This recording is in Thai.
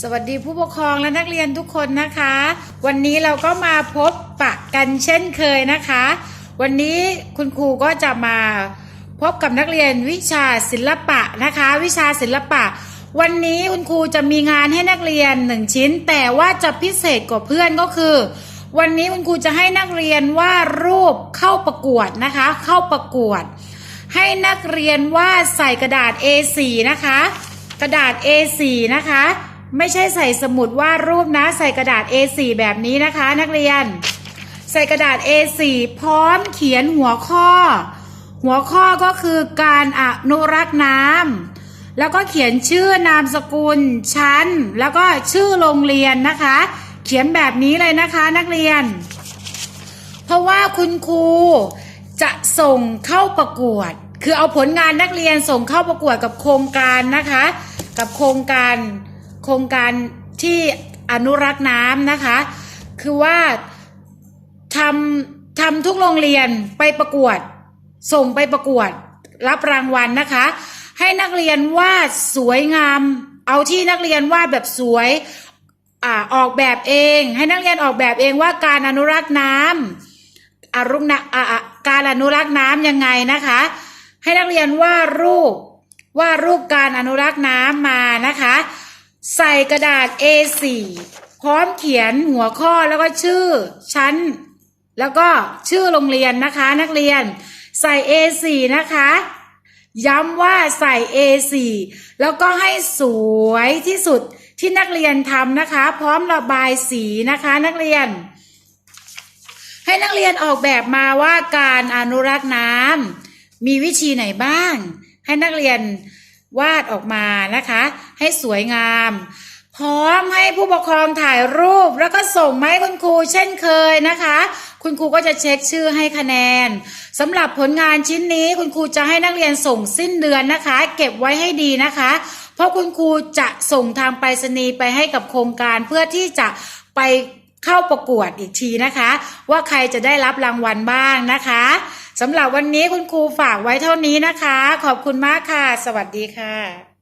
สวัสดีผู้ปกครองและนักเรียนทุกคนนะคะ วันนี้เราก็มาพบปะกันเช่นเคยนะคะ วันนี้คุณครูก็จะมาพบกับนักเรียนวิชาศิลปะนะคะ วิชาศิลปะ วันนี้คุณครูจะมีงานให้นักเรียนหนึ่งชิ้น แต่ว่าจะพิเศษกว่าเพื่อนก็คือ วันนี้คุณครูจะให้นักเรียนวาดรูปเข้าประกวดนะคะ เข้าประกวด ให้นักเรียนวาดใส่กระดาษ A4 นะคะ กระดาษ A4 นะคะ ไม่ใช่ใส่สมุดวาดรูปนะ ใส่กระดาษ A4 แบบนี้นะคะ นักเรียน ใส่กระดาษ A4 พร้อมเขียนหัวข้อ หัวข้อก็คือการอนุรักษ์น้ำแล้วก็เขียนชื่อนามสกุลชั้น แล้วก็ชื่อโรงเรียนนะคะ เขียนแบบนี้เลยนะคะนักเรียน เพราะว่าคุณครูจะส่งเข้าประกวด คือเอาผลงานนักเรียนส่งเข้าประกวดกับโครงการนะคะ กับโครงการ โครงการที่อนุรักษ์น้ำนะคะ คือว่าทำทำทุกโรงเรียนไปประกวด ส่งไปประกวด รับรางวัลนะคะ ให้นักเรียนวาดสวยงาม เอาที่นักเรียนวาดแบบสวยอออกแบบเอง ให้นักเรียนออกแบบเองว่าการอนุรักษ์น้ำอรุณการอนุรักษ์น้ำยังไงนะคะ ให้นักเรียนวาดรูปวาดรูปการอนุรักษ์น้ำมานะคะ ใส่กระดาษ A4 พร้อมเขียนหัวข้อแล้วก็ชื่อชั้น แล้วก็ชื่อโรงเรียนนะคะ นักเรียนใส่ A4 นะคะ ย้ำว่าใส่ A4 แล้วก็ให้สวยที่สุดที่นักเรียนทำนะคะ พร้อมระบายสีนะคะนักเรียน ให้นักเรียนออกแบบมาว่าการอนุรักษ์น้ำมีวิธีไหนบ้าง ให้นักเรียน วาดออกมานะคะ ให้สวยงาม พร้อมให้ผู้ปกครองถ่ายรูปแล้วก็ส่งมาให้คุณครูเช่นเคยนะคะ คุณครูก็จะเช็คชื่อให้คะแนนสำหรับผลงานชิ้นนี้คุณครูจะให้นักเรียนส่งสิ้นเดือนนะคะ เก็บไว้ให้ดีนะคะ เพราะคุณครูจะส่งทางไปรษณีย์ไปให้กับโครงการเพื่อที่จะไปเข้าประกวดอีกทีนะคะ ว่าใครจะได้รับรางวัลบ้างนะคะ สำหรับวันนี้คุณครูฝากไว้เท่านี้นะคะ ขอบคุณมากค่ะ สวัสดีค่ะ